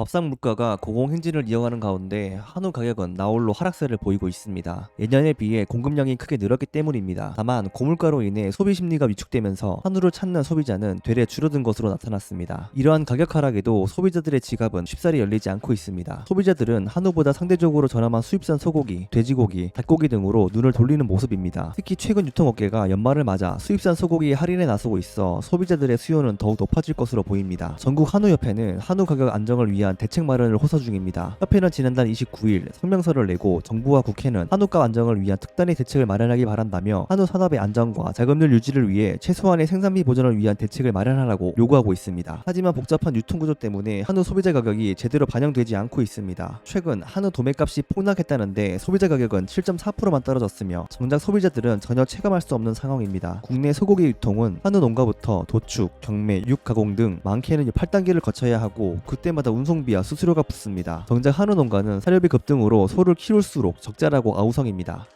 밥상 물가가 고공행진을 이어가는 가운데 한우 가격은 나홀로 하락세를 보이고 있습니다. 예년에 비해 공급량이 크게 늘었기 때문입니다. 다만 고물가로 인해 소비 심리가 위축되면서 한우를 찾는 소비자는 되레 줄어든 것으로 나타났습니다. 이러한 가격 하락에도 소비자들의 지갑은 쉽사리 열리지 않고 있습니다. 소비자들은 한우보다 상대적으로 저렴한 수입산 소고기, 돼지고기, 닭고기 등으로 눈을 돌리는 모습입니다. 특히 최근 유통업계가 연말을 맞아 수입산 소고기 할인에 나서고 있어 소비자들의 수요는 더욱 높아질 것으로 보입니다. 전국 한우협회는 한우 가격 안정을 위한 대책 마련을 호소 중입니다. 협회는 지난달 29일 성명서를 내고 정부와 국회는 한우값 안정을 위한 특단의 대책을 마련하기 바란다며 한우 산업의 안정과 자금률 유지를 위해 최소한의 생산비 보전을 위한 대책을 마련하라고 요구하고 있습니다. 하지만 복잡한 유통구조 때문에 한우 소비자 가격이 제대로 반영되지 않고 있습니다. 최근 한우 도매값이 폭락했다는데 소비자 가격은 7.4%만 떨어졌으며 정작 소비자들은 전혀 체감할 수 없는 상황입니다. 국내 소고기 유통은 한우 농가부터 도축, 경매, 육 가공 등 많게는 8단계를 거쳐야 하고 그때마다 운 송비와 수수료가 붙습니다. 정작 한우 농가는 사료비 급등으로 소를 키울수록 적자라고 아우성입니다.